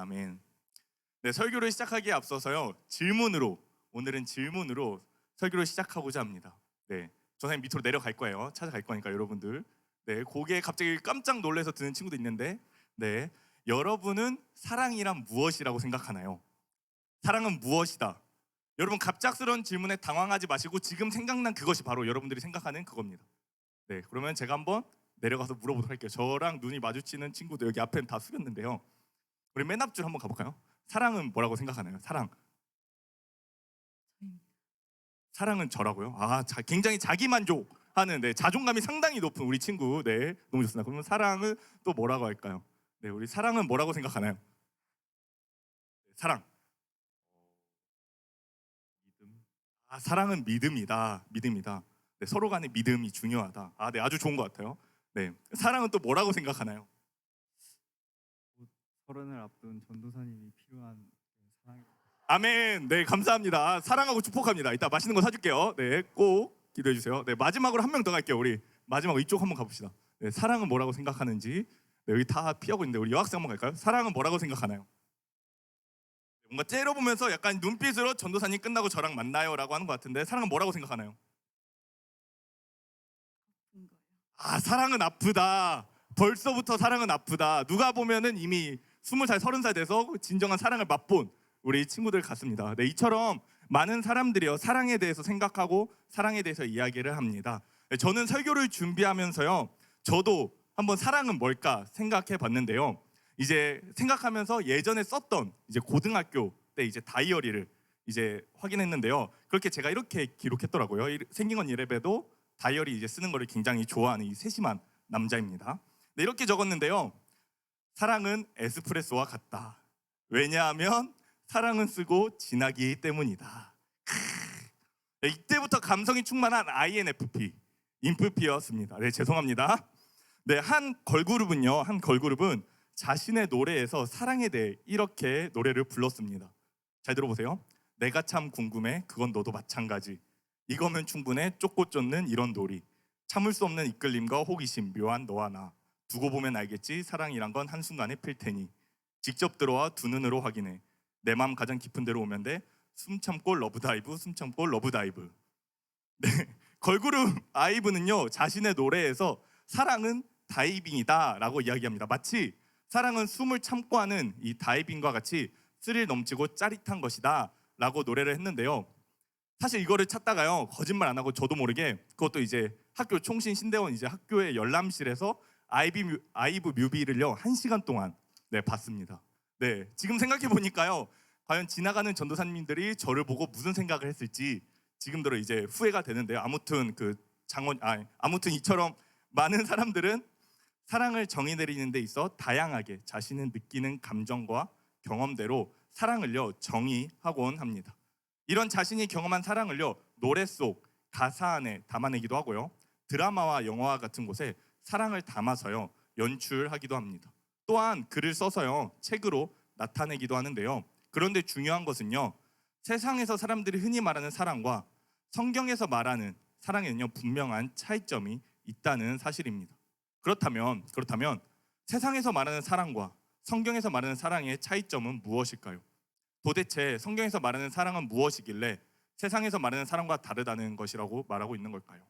아멘. 네, 설교를 시작하기에 앞서서요. 질문으로 오늘은 질문으로 설교를 시작하고자 합니다. 네. 전사님 밑으로 내려갈 거예요. 찾아갈 거니까 여러분들. 네, 고개 갑자기 깜짝 놀라서 드는 친구도 있는데 네. 여러분은 사랑이란 무엇이라고 생각하나요? 사랑은 무엇이다? 여러분 갑작스러운 질문에 당황하지 마시고 지금 생각난 그것이 바로 여러분들이 생각하는 그겁니다. 네, 그러면 제가 한번 내려가서 물어보도록 할게요. 저랑 눈이 마주치는 친구도 여기 앞에는 다 숙였는데요. 우리 맨 앞줄 한번 가볼까요? 사랑은 뭐라고 생각하나요? 사랑. 사랑은 저라고요? 아, 자, 굉장히 자기 만족하는 네, 자존감이 상당히 높은 우리 친구. 네, 너무 좋습니다. 그러면 사랑은 또 뭐라고 할까요? 네, 우리 사랑은 뭐라고 생각하나요? 네, 사랑. 믿음. 아, 사랑은 믿음이다. 믿음이다. 네, 서로 간의 믿음이 중요하다. 아, 네, 아주 좋은 것 같아요. 네, 사랑은 또 뭐라고 생각하나요? 서른을 앞둔 전도사님이 필요한 사랑. 아멘. 네, 감사합니다. 사랑하고 축복합니다. 이따 맛있는 거 사줄게요. 네, 꼭 기도해 주세요. 네, 마지막으로 한 명 더 갈게요. 우리 마지막으로 이쪽 한번 가봅시다. 네, 사랑은 뭐라고 생각하는지. 네, 여기 다 피하고 있는데 우리 여학생 한번 갈까요? 사랑은 뭐라고 생각하나요? 뭔가 째려보면서 약간 눈빛으로 전도사님 끝나고 저랑 만나요라고 하는 것 같은데 사랑은 뭐라고 생각하나요? 아 사랑은 아프다. 벌써부터 사랑은 아프다. 누가 보면은 이미 스물 살, 서른 살 돼서 진정한 사랑을 맛본 우리 친구들 같습니다. 네, 이처럼 많은 사람들이요 사랑에 대해서 생각하고 사랑에 대해서 이야기를 합니다. 네, 저는 설교를 준비하면서요 저도 한번 사랑은 뭘까 생각해 봤는데요. 이제 생각하면서 예전에 썼던 이제 고등학교 때 이제 다이어리를 이제 확인했는데요. 그렇게 제가 이렇게 기록했더라고요. 이- 생긴 건 이래봬도 다이어리 이제 쓰는 거를 굉장히 좋아하는 이 세심한 남자입니다. 네, 이렇게 적었는데요. 사랑은 에스프레소와 같다. 왜냐하면 사랑은 쓰고 지나기 때문이다. 크으. 네, 이때부터 감성이 충만한 INFP 인프피였습니다. 네, 죄송합니다. 네, 한 걸그룹은요. 한 걸그룹은 자신의 노래에서 사랑에 대해 이렇게 노래를 불렀습니다. 잘 들어보세요. 내가 참 궁금해. 그건 너도 마찬가지. 이거면 충분해. 쫓고 쫓는 이런 놀이. 참을 수 없는 이끌림과 호기심 묘한 너와 나. 두고 보면 알겠지. 사랑이란 건 한순간에 필 테니. 직접 들어와 두 눈으로 확인해. 내 마음 가장 깊은 데로 오면 돼. 숨 참고 러브 다이브, 숨 참고 러브 다이브. 네. 걸그룹 아이브는요. 자신의 노래에서 사랑은 다이빙이다라고 이야기합니다. 마치 사랑은 숨을 참고 하는 이 다이빙과 같이 스릴 넘치고 짜릿한 것이다라고 노래를 했는데요. 사실 이거를 찾다가요 거짓말 안 하고 저도 모르게 그것도 이제 학교 총신 신대원 이제 학교의 열람실에서 아이비 뮤, 아이브 뮤비를요 한 시간 동안 네 봤습니다. 네 지금 생각해 보니까요 과연 지나가는 전도사님들이 저를 보고 무슨 생각을 했을지 지금 들어 이제 후회가 되는데요. 아무튼 그 장원 아 아무튼 이처럼 많은 사람들은 사랑을 정의 내리는 데 있어 다양하게 자신은 느끼는 감정과 경험대로 사랑을요 정의하곤 합니다. 이런 자신이 경험한 사랑을요 노래 속 가사 안에 담아내기도 하고요 드라마와 영화 같은 곳에 사랑을 담아서요 연출하기도 합니다. 또한 글을 써서요 책으로 나타내기도 하는데요. 그런데 중요한 것은요 세상에서 사람들이 흔히 말하는 사랑과 성경에서 말하는 사랑에는요 분명한 차이점이 있다는 사실입니다. 그렇다면 그렇다면 세상에서 말하는 사랑과 성경에서 말하는 사랑의 차이점은 무엇일까요? 도대체 성경에서 말하는 사랑은 무엇이길래 세상에서 말하는 사랑과 다르다는 것이라고 말하고 있는 걸까요?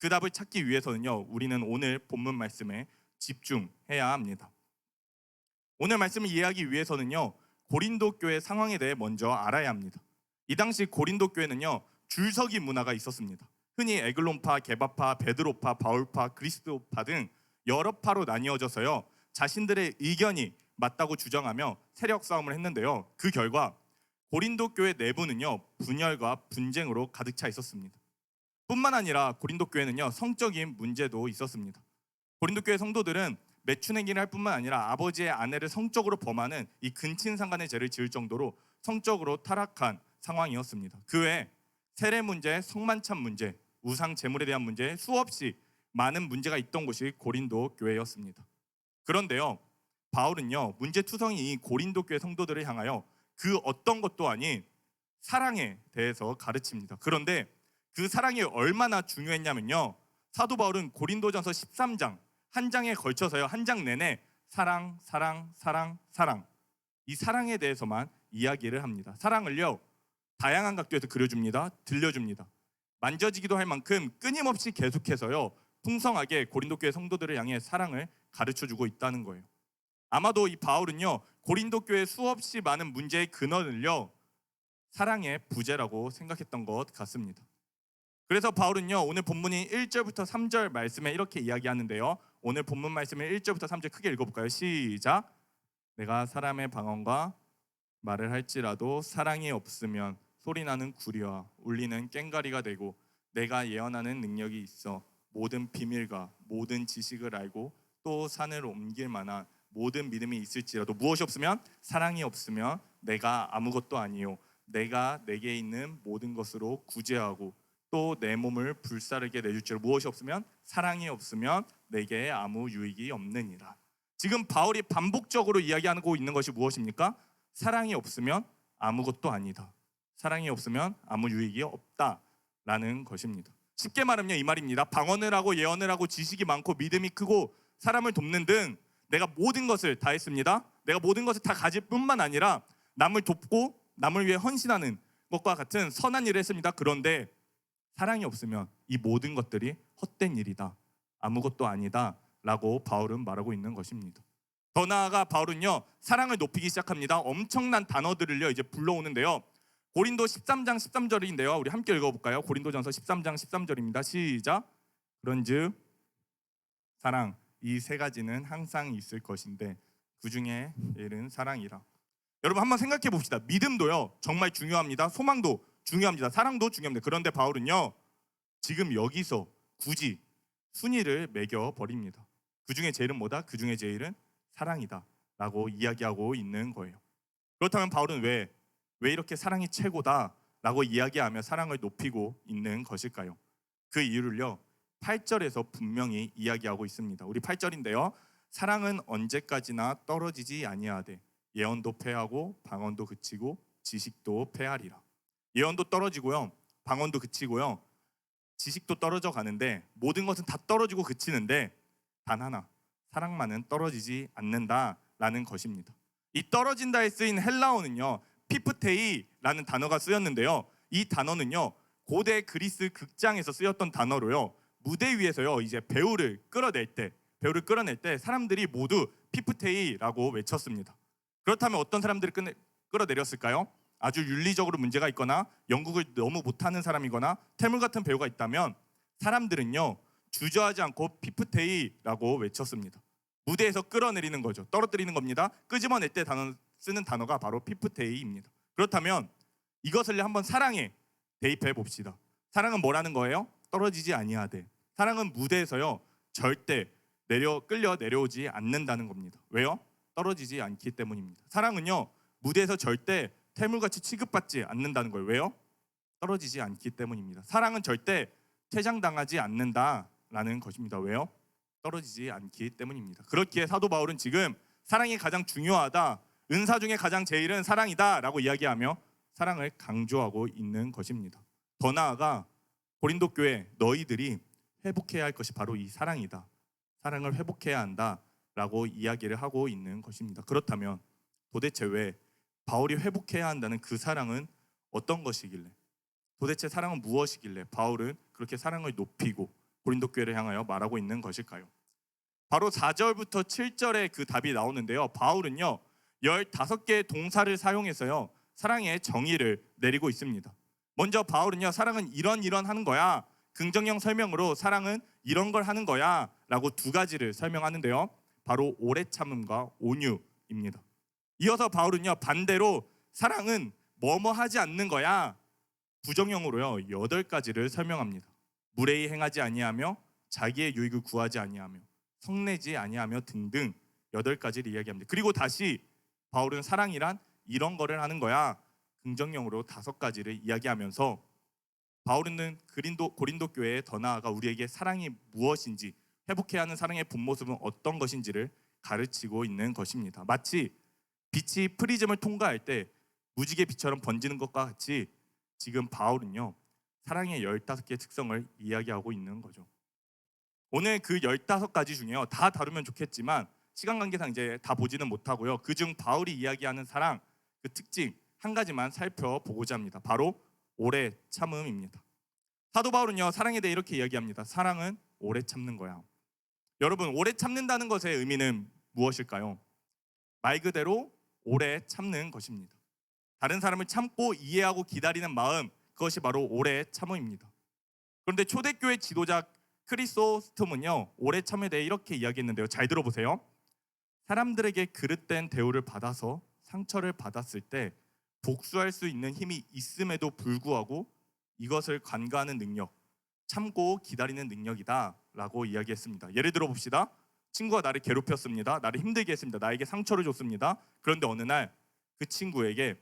그 답을 찾기 위해서는요, 우리는 오늘 본문 말씀에 집중해야 합니다. 오늘 말씀을 이해하기 위해서는요, 고린도 교회 상황에 대해 먼저 알아야 합니다. 이 당시 고린도 교회는요, 줄서기 문화가 있었습니다. 흔히 에글론파, 게바파, 베드로파, 바울파, 그리스도파 등 여러 파로 나뉘어져서요, 자신들의 의견이 맞다고 주장하며 세력 싸움을 했는데요. 그 결과 고린도 교회 내부는요 분열과 분쟁으로 가득 차 있었습니다. 뿐만 아니라 고린도 교회는요 성적인 문제도 있었습니다. 고린도 교회 성도들은 매춘행위를 할 뿐만 아니라 아버지의 아내를 성적으로 범하는 이 근친상간의 죄를 지을 정도로 성적으로 타락한 상황이었습니다. 그 외에 세례 문제, 성만찬 문제, 우상 제물에 대한 문제 수없이 많은 문제가 있던 곳이 고린도 교회였습니다. 그런데요 바울은요 문제 투성이 이 고린도 교회 성도들을 향하여 그 어떤 것도 아닌 사랑에 대해서 가르칩니다. 그런데 그 사랑이 얼마나 중요했냐면요. 사도 바울은 고린도전서 13장 한 장에 걸쳐서요. 한 장 내내 사랑, 사랑, 사랑, 사랑 이 사랑에 대해서만 이야기를 합니다. 사랑을요 다양한 각도에서 그려줍니다. 들려줍니다. 만져지기도 할 만큼 끊임없이 계속해서요 풍성하게 고린도 교회 성도들을 향해 사랑을 가르쳐 주고 있다는 거예요. 아마도 이 바울은요 고린도 교회 수없이 많은 문제의 근원을요 사랑의 부재라고 생각했던 것 같습니다. 그래서 바울은요 오늘 본문인 1절부터 3절 말씀에 이렇게 이야기하는데요. 오늘 본문 말씀을 1절부터 3절 크게 읽어볼까요? 시작. 내가 사람의 방언과 말을 할지라도 사랑이 없으면 소리나는 구리와 울리는 꽹가리가 되고 내가 예언하는 능력이 있어 모든 비밀과 모든 지식을 알고 또 산을 옮길 만한 모든 믿음이 있을지라도 무엇이 없으면 사랑이 없으면 내가 아무것도 아니요 내가 내게 있는 모든 것으로 구제하고 또 내 몸을 불사르게 내줄지로 무엇이 없으면 사랑이 없으면 내게 아무 유익이 없느니라. 지금 바울이 반복적으로 이야기하고 있는 것이 무엇입니까? 사랑이 없으면 아무것도 아니다. 사랑이 없으면 아무 유익이 없다라는 것입니다. 쉽게 말하면 이 말입니다. 방언을 하고 예언을 하고 지식이 많고 믿음이 크고 사람을 돕는 등 내가 모든 것을 다 했습니다. 내가 모든 것을 다 가질 뿐만 아니라 남을 돕고 남을 위해 헌신하는 것과 같은 선한 일을 했습니다. 그런데 사랑이 없으면 이 모든 것들이 헛된 일이다. 아무것도 아니다 라고 바울은 말하고 있는 것입니다. 더 나아가 바울은요 사랑을 높이기 시작합니다. 엄청난 단어들을요 이제 불러오는데요. 고린도 13장 13절인데요. 우리 함께 읽어볼까요? 고린도전서 13장 13절입니다. 시작. 그런즉 사랑 이 세 가지는 항상 있을 것인데 그 중에 일은 사랑이라. 여러분 한번 생각해 봅시다. 믿음도요 정말 중요합니다. 소망도 중요합니다. 사랑도 중요합니다. 그런데 바울은요 지금 여기서 굳이 순위를 매겨 버립니다. 그 중에 제일은 뭐다? 그 중에 제일은 사랑이다라고 이야기하고 있는 거예요. 그렇다면 바울은 왜 왜 이렇게 사랑이 최고다라고 이야기하며 사랑을 높이고 있는 것일까요? 그 이유를요 8절에서 분명히 이야기하고 있습니다. 우리 8절인데요. 사랑은 언제까지나 떨어지지 아니하되 예언도 패하고 방언도 그치고 지식도 패하리라. 예언도 떨어지고요. 방언도 그치고요. 지식도 떨어져 가는데 모든 것은 다 떨어지고 그치는데 단 하나 사랑만은 떨어지지 않는다라는 것입니다. 이 떨어진다에 쓰인 헬라어는요. 피프테이라는 단어가 쓰였는데요. 이 단어는요. 고대 그리스 극장에서 쓰였던 단어로요. 무대 위에서요. 이제 배우를 끌어낼 때 배우를 끌어낼 때 사람들이 모두 피프테이라고 외쳤습니다. 그렇다면 어떤 사람들이 끌- 끌어내렸을까요? 아주 윤리적으로 문제가 있거나 연극을 너무 못하는 사람이거나 태물 같은 배우가 있다면 사람들은요 주저하지 않고 피프테이라고 외쳤습니다. 무대에서 끌어내리는 거죠. 떨어뜨리는 겁니다. 끄집어낼 때 단어, 쓰는 단어가 바로 피프테이입니다. 그렇다면 이것을 한번 사랑에 대입해 봅시다. 사랑은 뭐라는 거예요? 떨어지지 아니하되. 사랑은 무대에서요 절대 내려 끌려 내려오지 않는다는 겁니다. 왜요? 떨어지지 않기 때문입니다. 사랑은요 무대에서 절대 태물같이 취급받지 않는다는 거예요. 왜요? 떨어지지 않기 때문입니다. 사랑은 절대 퇴장당하지 않는다라는 것입니다. 왜요? 떨어지지 않기 때문입니다. 그렇기에 사도 바울은 지금 사랑이 가장 중요하다. 은사 중에 가장 제일은 사랑이다라고 이야기하며 사랑을 강조하고 있는 것입니다. 더 나아가 고린도 교회 너희들이 회복해야 할 것이 바로 이 사랑이다. 사랑을 회복해야 한다라고 이야기를 하고 있는 것입니다. 그렇다면 도대체 왜 바울이 회복해야 한다는 그 사랑은 어떤 것이길래 도대체 사랑은 무엇이길래 바울은 그렇게 사랑을 높이고 고린도 교회를 향하여 말하고 있는 것일까요? 바로 4절부터 7절에 그 답이 나오는데요. 바울은요. 15개의 동사를 사용해서요. 사랑의 정의를 내리고 있습니다. 먼저 바울은요. 사랑은 이런 이런 하는 거야. 긍정형 설명으로 사랑은 이런 걸 하는 거야라고 두 가지를 설명하는데요. 바로 오래 참음과 온유입니다. 이어서 바울은요. 반대로 사랑은 뭐뭐 하지 않는 거야. 부정형으로요. 여덟 가지를 설명합니다. 무례히 행하지 아니하며 자기의 유익을 구하지 아니하며 성내지 아니하며 등등 여덟 가지를 이야기합니다. 그리고 다시 바울은 사랑이란 이런 거를 하는 거야. 긍정형으로 다섯 가지를 이야기하면서 바울은 그린도 고린도 교회에 더 나아가 우리에게 사랑이 무엇인지 회복해야 하는 사랑의 본 모습은 어떤 것인지를 가르치고 있는 것입니다. 마치 빛이 프리즘을 통과할 때 무지개 빛처럼 번지는 것과 같이 지금 바울은요. 사랑의 15개의 특성을 이야기하고 있는 거죠. 오늘 그 15가지 중에요. 다 다루면 좋겠지만 시간 관계상 이제 다 보지는 못하고요. 그중 바울이 이야기하는 사랑 그 특징 한 가지만 살펴보고자 합니다. 바로 오래 참음입니다. 사도 바울은요 사랑에 대해 이렇게 이야기합니다. 사랑은 오래 참는 거야. 여러분 오래 참는다는 것의 의미는 무엇일까요? 말 그대로 오래 참는 것입니다. 다른 사람을 참고 이해하고 기다리는 마음 그것이 바로 오래 참음입니다. 그런데 초대교회 지도자 크리소스톰은요 오래 참에 대해 이렇게 이야기했는데요. 잘 들어보세요. 사람들에게 그릇된 대우를 받아서 상처를 받았을 때 복수할 수 있는 힘이 있음에도 불구하고 이것을 관가하는 능력, 참고 기다리는 능력이다 라고 이야기했습니다. 예를 들어 봅시다. 친구가 나를 괴롭혔습니다. 나를 힘들게 했습니다. 나에게 상처를 줬습니다. 그런데 어느 날 그 친구에게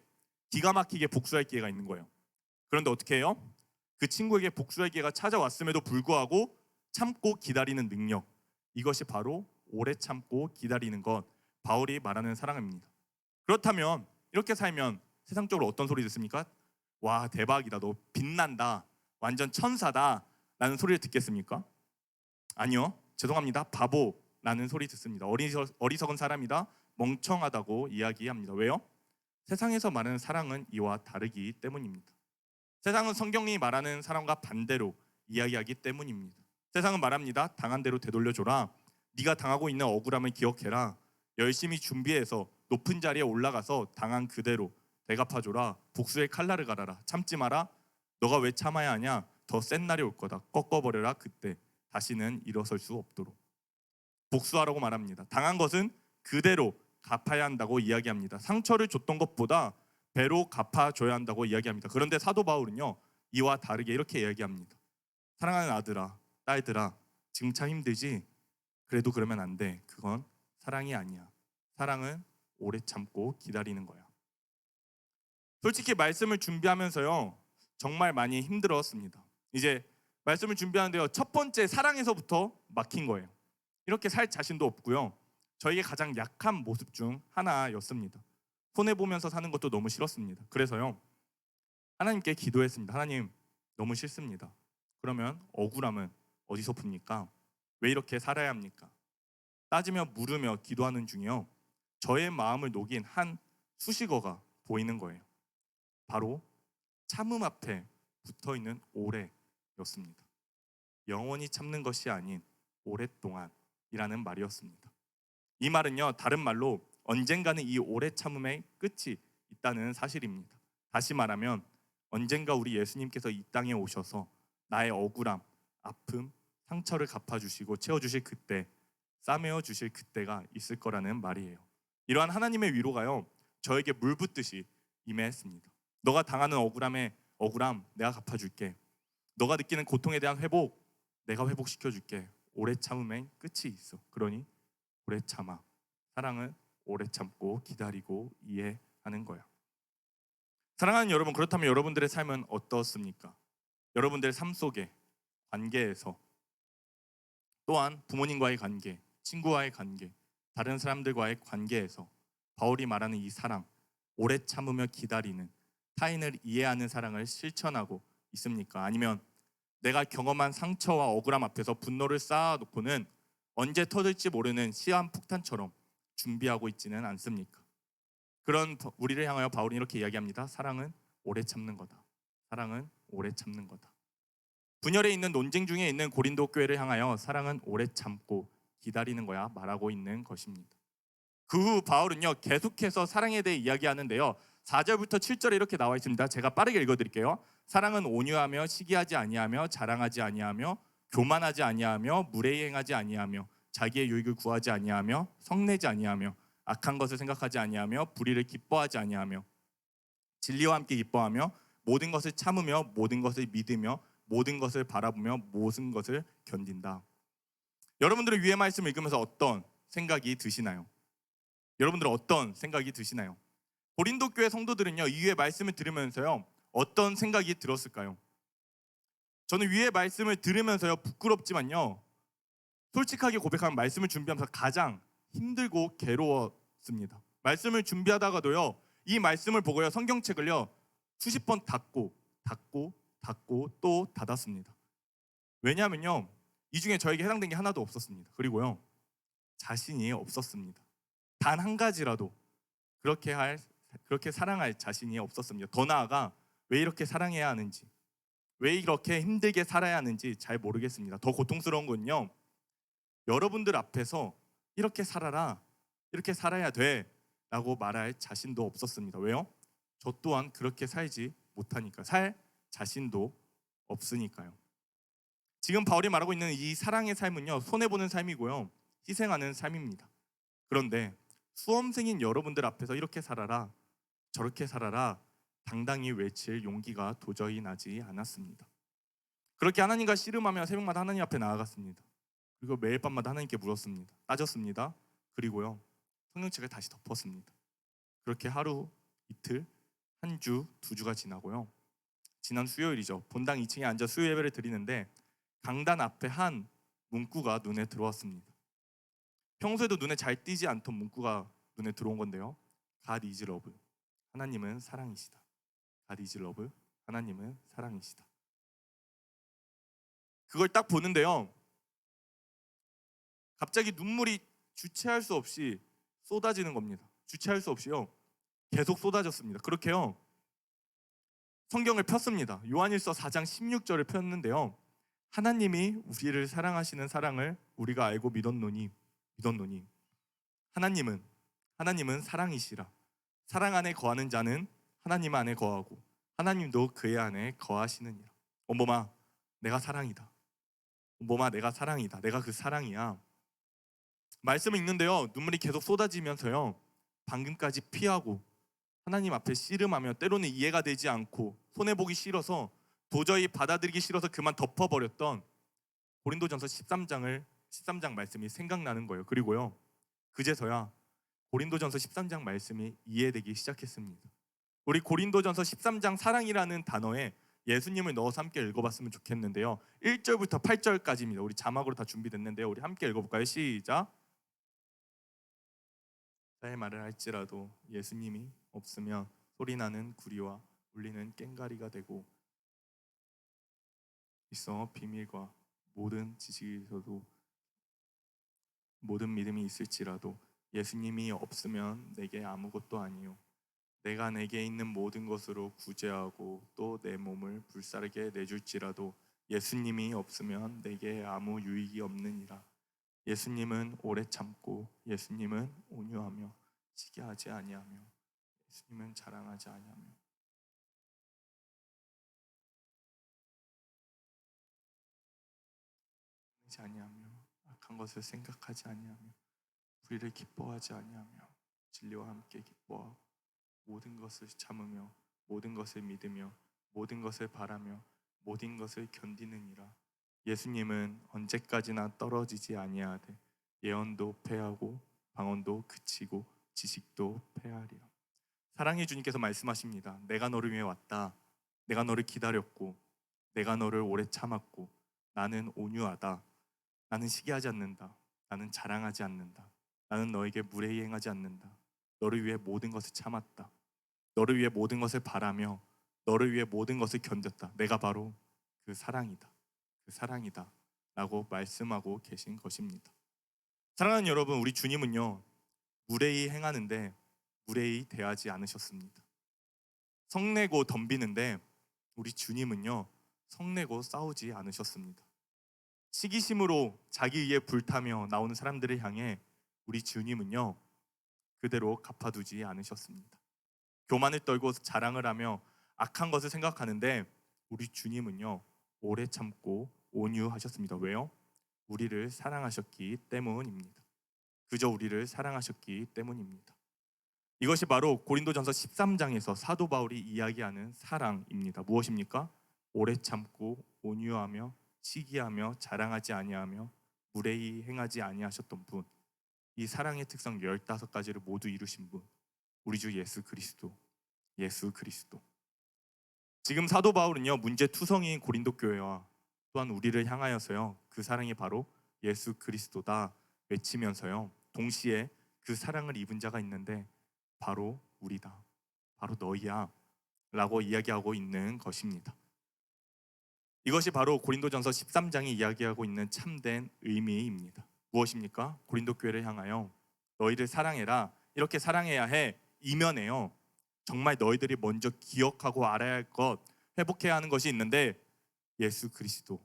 기가 막히게 복수할 기회가 있는 거예요. 그런데 어떻게 해요? 그 친구에게 복수할 기회가 찾아왔음에도 불구하고 참고 기다리는 능력. 이것이 바로 오래 참고 기다리는 것. 바울이 말하는 사랑입니다. 그렇다면 이렇게 살면 세상적으로 어떤 소리 듣습니까? 와 대박이다. 너 빛난다. 완전 천사다. 라는 소리를 듣겠습니까? 아니요. 죄송합니다. 바보 라는 소리 듣습니다. 어리석, 어리석은 사람이다. 멍청하다고 이야기합니다. 왜요? 세상에서 말하는 사랑은 이와 다르기 때문입니다. 세상은 성경이 말하는 사랑과 반대로 이야기하기 때문입니다. 세상은 말합니다. 당한 대로 되돌려줘라. 네가 당하고 있는 억울함을 기억해라. 열심히 준비해서 높은 자리에 올라가서 당한 그대로 대갚아줘라. 복수의 칼날을 갈아라. 참지 마라. 너가 왜 참아야 하냐? 더 센 날이 올 거다. 꺾어버려라. 그때 다시는 일어설 수 없도록. 복수하라고 말합니다. 당한 것은 그대로 갚아야 한다고 이야기합니다. 상처를 줬던 것보다 배로 갚아줘야 한다고 이야기합니다. 그런데 사도 바울은요 이와 다르게 이렇게 이야기합니다. 사랑하는 아들아, 딸들아, 지금 참 힘들지? 그래도 그러면 안 돼. 그건 사랑이 아니야. 사랑은 오래 참고 기다리는 거야. 솔직히 말씀을 준비하면서요 정말 많이 힘들었습니다. 이제 말씀을 준비하는데요 첫 번째 사랑에서부터 막힌 거예요. 이렇게 살 자신도 없고요. 저에게 가장 약한 모습 중 하나였습니다. 손해 보면서 사는 것도 너무 싫었습니다. 그래서요 하나님께 기도했습니다. 하나님 너무 싫습니다. 그러면 억울함은 어디서 풉니까? 왜 이렇게 살아야 합니까? 따지며 물으며 기도하는 중이요 저의 마음을 녹인 한 수식어가 보이는 거예요. 바로 참음 앞에 붙어 있는 오래였습니다. 영원히 참는 것이 아닌 오랫동안 이라는 말이었습니다. 이 말은요 다른 말로 언젠가는 이 오래 참음의 끝이 있다는 사실입니다. 다시 말하면 언젠가 우리 예수님께서 이 땅에 오셔서 나의 억울함, 아픔, 상처를 갚아주시고 채워주실 그때, 싸매어 주실 그때가 있을 거라는 말이에요. 이러한 하나님의 위로가요 저에게 물 붓듯이 임했습니다. 너가 당하는 억울함에 억울함 내가 갚아줄게. 너가 느끼는 고통에 대한 회복 내가 회복시켜줄게. 오래 참음엔 끝이 있어. 그러니 오래 참아. 사랑은 오래 참고 기다리고 이해하는 거야. 사랑하는 여러분, 그렇다면 여러분들의 삶은 어떻습니까? 여러분들의 삶 속에 관계에서 또한 부모님과의 관계, 친구와의 관계, 다른 사람들과의 관계에서 바울이 말하는 이 사랑, 오래 참으며 기다리는 타인을 이해하는 사랑을 실천하고 있습니까? 아니면 내가 경험한 상처와 억울함 앞에서 분노를 쌓아놓고는 언제 터질지 모르는 시한 폭탄처럼 준비하고 있지는 않습니까? 그런 바- 우리를 향하여 바울은 이렇게 이야기합니다. 사랑은 오래 참는 거다. 사랑은 오래 참는 거다. 분열에 있는 논쟁 중에 있는 고린도 교회를 향하여 사랑은 오래 참고 기다리는 거야 말하고 있는 것입니다. 그 후 바울은요 계속해서 사랑에 대해 이야기하는데요. 4절부터 7절에 이렇게 나와 있습니다. 제가 빠르게 읽어 드릴게요. 사랑은 온유하며 시기하지 아니하며 자랑하지 아니하며 교만하지 아니하며 무례행하지 아니하며 자기의 유익을 구하지 아니하며 성내지 아니하며 악한 것을 생각하지 아니하며 불의를 기뻐하지 아니하며 진리와 함께 기뻐하며 모든 것을 참으며 모든 것을 믿으며 모든 것을 바라보며 모든 것을 견딘다. 여러분들은 위의 말씀을 읽으면서 어떤 생각이 드시나요? 여러분들은 어떤 생각이 드시나요? 고린도 교회 성도들은요 이 위의 말씀을 들으면서요 어떤 생각이 들었을까요? 저는 위의 말씀을 들으면서요 부끄럽지만요 솔직하게 고백하면 말씀을 준비하면서 가장 힘들고 괴로웠습니다. 말씀을 준비하다가도요 이 말씀을 보고요 성경책을요 수십 번 닫고 닫고 닫고 또 닫았습니다. 왜냐하면요 이 중에 저에게 해당된 게 하나도 없었습니다. 그리고요 자신이 없었습니다. 단 한 가지라도 그렇게 할 그렇게 사랑할 자신이 없었습니다. 더 나아가 왜 이렇게 사랑해야 하는지, 왜 이렇게 힘들게 살아야 하는지 잘 모르겠습니다. 더 고통스러운 건요. 여러분들 앞에서 이렇게 살아라, 이렇게 살아야 돼 라고 말할 자신도 없었습니다. 왜요? 저 또한 그렇게 살지 못하니까 살 자신도 없으니까요. 지금 바울이 말하고 있는 이 사랑의 삶은요 손해 보는 삶이고요 희생하는 삶입니다. 그런데 수험생인 여러분들 앞에서 이렇게 살아라 저렇게 살아라 당당히 외칠 용기가 도저히 나지 않았습니다. 그렇게 하나님과 씨름하며 새벽마다 하나님 앞에 나아갔습니다. 그리고 매일 밤마다 하나님께 물었습니다. 따졌습니다. 그리고요 성령책을 다시 덮었습니다. 그렇게 하루 이틀 한 주 두 주가 지나고요. 지난 수요일이죠. 본당 2층에 앉아 수요 예배를 드리는데 강단 앞에 한 문구가 눈에 들어왔습니다. 평소에도 눈에 잘 띄지 않던 문구가 눈에 들어온 건데요. God is love. 하나님은 사랑이시다. Is love. 하나님은 사랑이시다. 그걸 딱 보는데요. 갑자기 눈물이 주체할 수 없이 쏟아지는 겁니다. 주체할 수 없이요. 계속 쏟아졌습니다. 그렇게요. 성경을 폈습니다. 요한일서 4장 16절을 폈는데요. 하나님이 우리를 사랑하시는 사랑을 우리가 알고 믿었노니 믿었노니 하나님은 하나님은 사랑이시라. 사랑 안에 거하는 자는 하나님 안에 거하고 하나님도 그의 안에 거하시느니라. 엄범아, 내가 사랑이다. 엄범아, 내가 사랑이다. 내가 그 사랑이야. 말씀을 읽는데요. 눈물이 계속 쏟아지면서요. 방금까지 피하고 하나님 앞에 씨름하며 때로는 이해가 되지 않고 손해 보기 싫어서 도저히 받아들이기 싫어서 그만 덮어버렸던 고린도전서 13장을 13장 말씀이 생각나는 거예요. 그리고요. 그제서야 고린도전서 13장 말씀이 이해되기 시작했습니다. 우리 고린도전서 13장 사랑이라는 단어에 예수님을 넣어서 함께 읽어봤으면 좋겠는데요. 1절부터 8절까지입니다. 우리 자막으로 다 준비됐는데요. 우리 함께 읽어볼까요? 시작. 쌀 말을 할지라도 예수님이 없으면 소리나는 구리와 울리는 꽹가리가 되고 있어 비밀과 모든 지식에서도 모든 믿음이 있을지라도 예수님이 없으면 내게 아무것도 아니요. 내가 내게 있는 모든 것으로 구제하고 또 내 몸을 불사르게 내줄지라도 예수님이 없으면 내게 아무 유익이 없느니라. 예수님은 오래 참고 예수님은 온유하며 시기하지 아니하며 예수님은 자랑하지 아니하며. 하지 아니하며 악한 것을 생각하지 아니하며 불의를 기뻐하지 아니하며 진리와 함께 기뻐하고 모든 것을 참으며 모든 것을 믿으며 모든 것을 바라며 모든 것을 견디느니라. 예수님은 언제까지나 떨어지지 아니하되 예언도 패하고 방언도 그치고 지식도 패하리라. 사랑해 주님께서 말씀하십니다. 내가 너를 위해 왔다. 내가 너를 기다렸고 내가 너를 오래 참았고 나는 온유하다. 나는 시기하지 않는다. 나는 자랑하지 않는다. 나는 너에게 무례히 행하지 않는다. 너를 위해 모든 것을 참았다. 너를 위해 모든 것을 바라며 너를 위해 모든 것을 견뎠다. 내가 바로 그 사랑이다. 그 사랑이다. 라고 말씀하고 계신 것입니다. 사랑하는 여러분, 우리 주님은요. 무례히 행하는데 무례히 대하지 않으셨습니다. 성내고 덤비는데 우리 주님은요. 성내고 싸우지 않으셨습니다. 시기심으로 자기 위에 불타며 나오는 사람들을 향해 우리 주님은요 그대로 갚아두지 않으셨습니다. 교만을 떨고 자랑을 하며 악한 것을 생각하는데 우리 주님은요 오래 참고 온유하셨습니다. 왜요? 우리를 사랑하셨기 때문입니다. 그저 우리를 사랑하셨기 때문입니다. 이것이 바로 고린도전서 13장에서 사도 바울이 이야기하는 사랑입니다. 무엇입니까? 오래 참고 온유하며 시기하며 자랑하지 아니하며 무례히 행하지 아니하셨던 분. 이 사랑의 특성 15가지를 모두 이루신 분. 우리 주 예수 그리스도. 예수 그리스도. 지금 사도 바울은요. 문제 투성이인 고린도 교회와 또한 우리를 향하여서요. 그 사랑이 바로 예수 그리스도다 외치면서요. 동시에 그 사랑을 입은 자가 있는데 바로 우리다. 바로 너희야. 라고 이야기하고 있는 것입니다. 이것이 바로 고린도전서 13장이 이야기하고 있는 참된 의미입니다. 무엇입니까? 고린도 교회를 향하여 너희를 사랑해라. 이렇게 사랑해야 해. 이면에요. 정말 너희들이 먼저 기억하고 알아야 할 것, 회복해야 하는 것이 있는데 예수 그리스도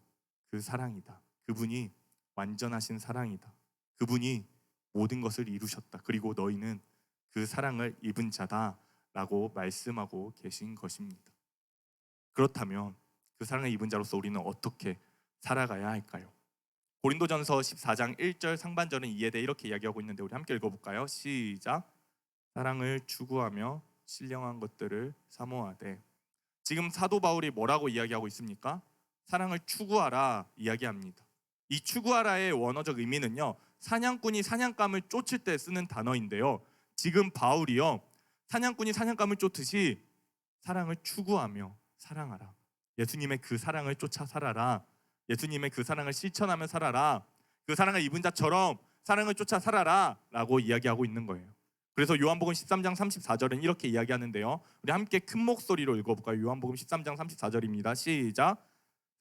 그 사랑이다. 그분이 완전하신 사랑이다. 그분이 모든 것을 이루셨다. 그리고 너희는 그 사랑을 입은 자다라고 말씀하고 계신 것입니다. 그렇다면 그 사랑을 입은 자로서 우리는 어떻게 살아가야 할까요? 고린도전서 14장 1절 상반절은 이에 대해 이렇게 이야기하고 있는데 우리 함께 읽어볼까요? 시작. 사랑을 추구하며 신령한 것들을 사모하되. 지금 사도 바울이 뭐라고 이야기하고 있습니까? 사랑을 추구하라 이야기합니다. 이 추구하라의 원어적 의미는요. 사냥꾼이 사냥감을 쫓을 때 쓰는 단어인데요. 지금 바울이요. 사냥꾼이 사냥감을 쫓듯이 사랑을 추구하며 사랑하라. 예수님의 그 사랑을 쫓아 살아라. 예수님의 그 사랑을 실천하며 살아라. 그 사랑을 입은 자처럼 사랑을 쫓아 살아라 라고 이야기하고 있는 거예요. 그래서 요한복음 13장 34절은 이렇게 이야기하는데요. 우리 함께 큰 목소리로 읽어볼까요? 요한복음 13장 34절입니다. 시작.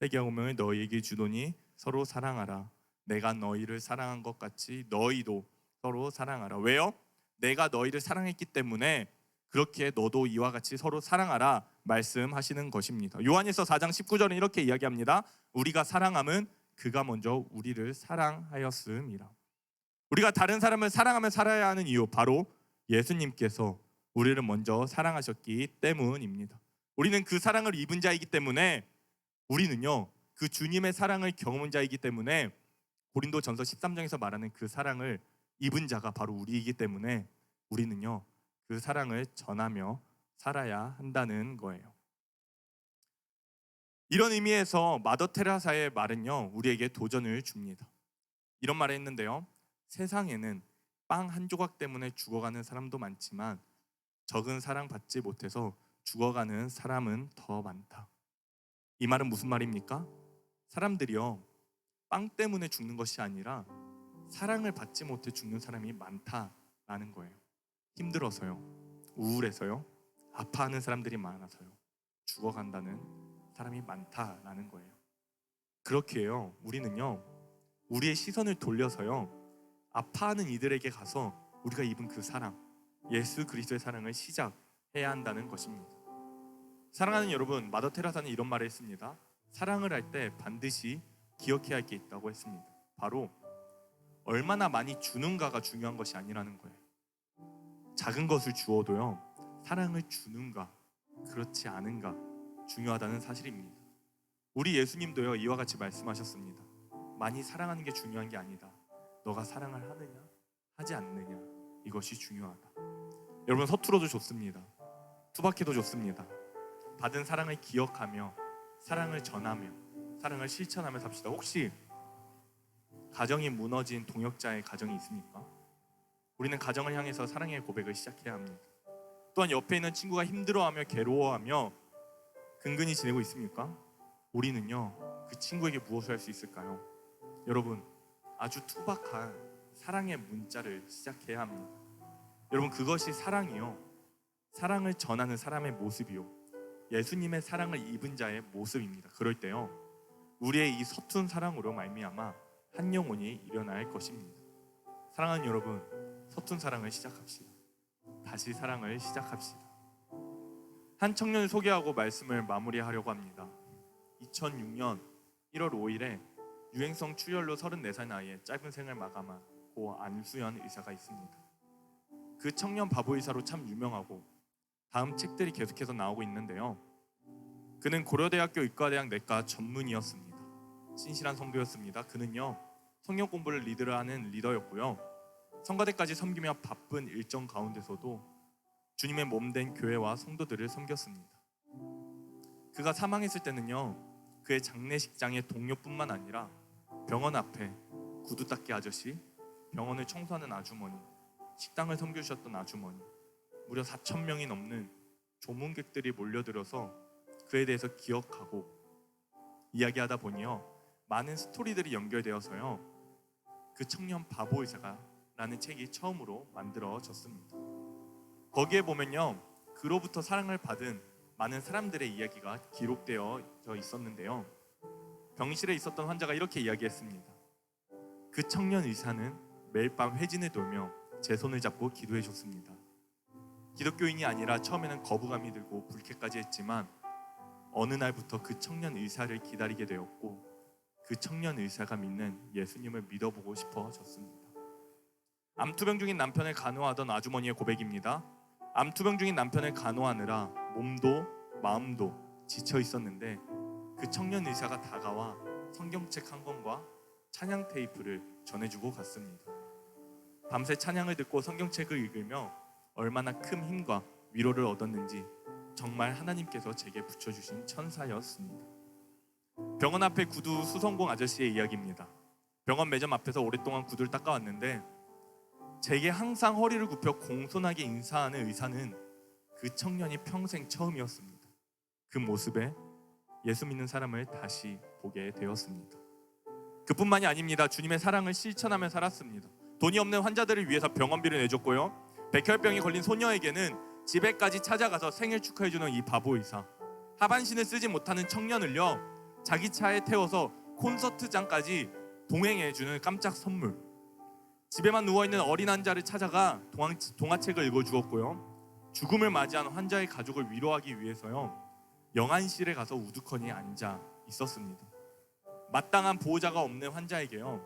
세계와 운명을 너희에게 주노니 서로 사랑하라. 내가 너희를 사랑한 것 같이 너희도 서로 사랑하라. 왜요? 내가 너희를 사랑했기 때문에 그렇게 너도 이와 같이 서로 사랑하라 말씀하시는 것입니다. 요한일서 4장 19절은 이렇게 이야기합니다. 우리가 사랑함은 그가 먼저 우리를 사랑하였음이라. 우리가 다른 사람을 사랑하며 살아야 하는 이유 바로 예수님께서 우리를 먼저 사랑하셨기 때문입니다. 우리는 그 사랑을 입은 자이기 때문에 우리는요 그 주님의 사랑을 경험한 자이기 때문에 고린도전서 13장에서 말하는 그 사랑을 입은 자가 바로 우리이기 때문에 우리는요 그 사랑을 전하며 살아야 한다는 거예요. 이런 의미에서 마더 테라사의 말은요 우리에게 도전을 줍니다. 이런 말을 했는데요. 세상에는 빵 한 조각 때문에 죽어가는 사람도 많지만 적은 사랑 받지 못해서 죽어가는 사람은 더 많다. 이 말은 무슨 말입니까? 사람들이요 빵 때문에 죽는 것이 아니라 사랑을 받지 못해 죽는 사람이 많다라는 거예요. 힘들어서요, 우울해서요, 아파하는 사람들이 많아서요, 죽어간다는 사람이 많다라는 거예요. 그렇게요, 우리는요, 우리의 시선을 돌려서요, 아파하는 이들에게 가서 우리가 입은 그 사랑, 예수 그리스도의 사랑을 시작해야 한다는 것입니다. 사랑하는 여러분, 마더 테라사는 이런 말을 했습니다. 사랑을 할 때 반드시 기억해야 할 게 있다고 했습니다. 바로 얼마나 많이 주는가가 중요한 것이 아니라는 거예요. 작은 것을 주어도요, 사랑을 주는가, 그렇지 않은가 중요하다는 사실입니다. 우리 예수님도요, 이와 같이 말씀하셨습니다. 많이 사랑하는 게 중요한 게 아니다. 너가 사랑을 하느냐, 하지 않느냐, 이것이 중요하다. 여러분, 서투러도 좋습니다. 투박해도 좋습니다. 받은 사랑을 기억하며, 사랑을 전하며, 사랑을 실천하며 삽시다. 혹시 가정이 무너진 동역자의 가정이 있습니까? 우리는 가정을 향해서 사랑의 고백을 시작해야 합니다. 또한 옆에 있는 친구가 힘들어하며 괴로워하며 근근히 지내고 있습니까? 우리는요 그 친구에게 무엇을 할 수 있을까요? 여러분 아주 투박한 사랑의 문자를 시작해야 합니다. 여러분 그것이 사랑이요 사랑을 전하는 사람의 모습이요 예수님의 사랑을 입은 자의 모습입니다. 그럴 때요 우리의 이 서툰 사랑으로 말미암아 한 영혼이 일어날 것입니다. 사랑하는 여러분, 서툰 사랑을 시작합시다. 다시 사랑을 시작합시다. 한 청년을 소개하고 말씀을 마무리하려고 합니다. 2006년 1월 5일에 유행성 출혈로 34살 나이에 짧은 생을 마감한 고 안수연 의사가 있습니다. 그 청년 바보 의사로 참 유명하고 다음 책들이 계속해서 나오고 있는데요. 그는 고려대학교 의과대학 내과 전문의였습니다. 신실한 성도였습니다. 그는요 성경 공부를 리드를 하는 리더였고요. 성가대까지 섬기며 바쁜 일정 가운데서도 주님의 몸 된 교회와 성도들을 섬겼습니다. 그가 사망했을 때는요 그의 장례식장의 동료뿐만 아니라 병원 앞에 구두 닦기 아저씨, 병원을 청소하는 아주머니, 식당을 섬겨주셨던 아주머니, 무려 4천 명이 넘는 조문객들이 몰려들어서 그에 대해서 기억하고 이야기하다 보니요 많은 스토리들이 연결되어서요 그 청년 바보 의사가 라는 책이 처음으로 만들어졌습니다. 거기에 보면요 그로부터 사랑을 받은 많은 사람들의 이야기가 기록되어 있었는데요 병실에 있었던 환자가 이렇게 이야기했습니다. 그 청년 의사는 매일 밤 회진을 돌며 제 손을 잡고 기도해 줬습니다. 기독교인이 아니라 처음에는 거부감이 들고 불쾌까지 했지만 어느 날부터 그 청년 의사를 기다리게 되었고 그 청년 의사가 믿는 예수님을 믿어보고 싶어졌습니다. 암투병 중인 남편을 간호하던 아주머니의 고백입니다. 암투병 중인 남편을 간호하느라 몸도 마음도 지쳐 있었는데 그 청년 의사가 다가와 성경책 한 권과 찬양 테이프를 전해주고 갔습니다. 밤새 찬양을 듣고 성경책을 읽으며 얼마나 큰 힘과 위로를 얻었는지 정말 하나님께서 제게 붙여주신 천사였습니다. 병원 앞에 구두 수성공 아저씨의 이야기입니다. 병원 매점 앞에서 오랫동안 구두를 닦아왔는데 제게 항상 허리를 굽혀 공손하게 인사하는 의사는 그 청년이 평생 처음이었습니다. 그 모습에 예수 믿는 사람을 다시 보게 되었습니다. 그뿐만이 아닙니다. 주님의 사랑을 실천하며 살았습니다. 돈이 없는 환자들을 위해서 병원비를 내줬고요. 백혈병이 걸린 소녀에게는 집에까지 찾아가서 생일 축하해주는 이 바보 의사. 하반신을 쓰지 못하는 청년을요 자기 차에 태워서 콘서트장까지 동행해주는 깜짝 선물. 집에만 누워 있는 어린 환자를 찾아가 동화, 동화책을 읽어주었고요. 죽음을 맞이한 환자의 가족을 위로하기 위해서요 영안실에 가서 우두커니 앉아 있었습니다. 마땅한 보호자가 없는 환자에게요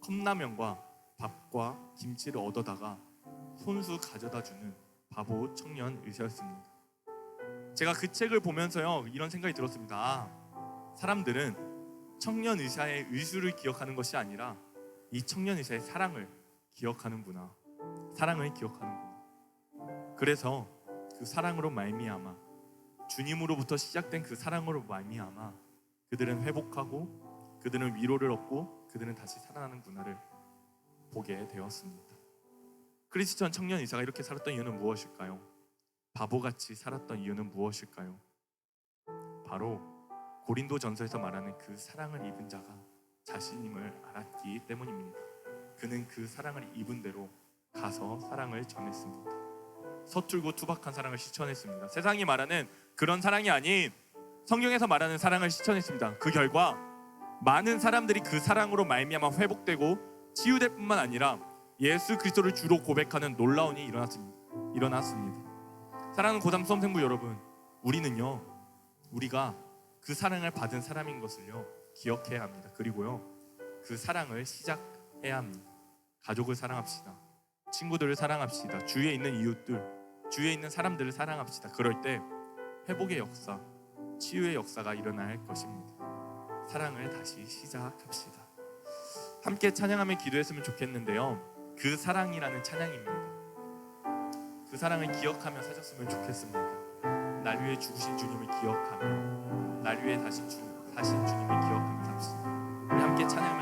컵라면과 밥과 김치를 얻어다가 손수 가져다 주는 바보 청년 의사였습니다. 제가 그 책을 보면서요 이런 생각이 들었습니다. 아, 사람들은 청년 의사의 의술을 기억하는 것이 아니라 이 청년 의사의 사랑을 기억하는구나. 사랑을 기억하는구나. 그래서 그 사랑으로 말미암아 주님으로부터 시작된 그 사랑으로 말미암아 그들은 회복하고 그들은 위로를 얻고 그들은 다시 살아나는 문화를 보게 되었습니다. 크리스천 청년 의사가 이렇게 살았던 이유는 무엇일까요? 바보같이 살았던 이유는 무엇일까요? 바로 고린도 전서에서 말하는 그 사랑을 입은 자가 자신임을 알았기 때문입니다. 그는 그 사랑을 입은 대로 가서 사랑을 전했습니다. 서툴고 투박한 사랑을 실천했습니다. 세상이 말하는 그런 사랑이 아닌 성경에서 말하는 사랑을 실천했습니다. 그 결과 많은 사람들이 그 사랑으로 말미암아 회복되고 치유될 뿐만 아니라 예수 그리스도를 주로 고백하는 놀라운 일이 일어났습니다. 일어났습니다. 사랑하는 고3 수험생부 여러분, 우리는요, 우리가 그 사랑을 받은 사람인 것을요 기억해야 합니다. 그리고요, 그 사랑을 시작해야 합니다. 가족을 사랑합시다. 친구들을 사랑합시다. 주위에 있는 이웃들, 주위에 있는 사람들을 사랑합시다. 그럴 때 회복의 역사, 치유의 역사가 일어날 것입니다. 사랑을 다시 시작합시다. 함께 찬양하며 기도했으면 좋겠는데요. 그 사랑이라는 찬양입니다. 그 사랑을 기억하며 사셨으면 좋겠습니다. 날 위해 죽으신 주님을 기억하며 날 위해 다신 주, 하신 주님의 기억 감사합니다. 우리 함께 찬양합니다.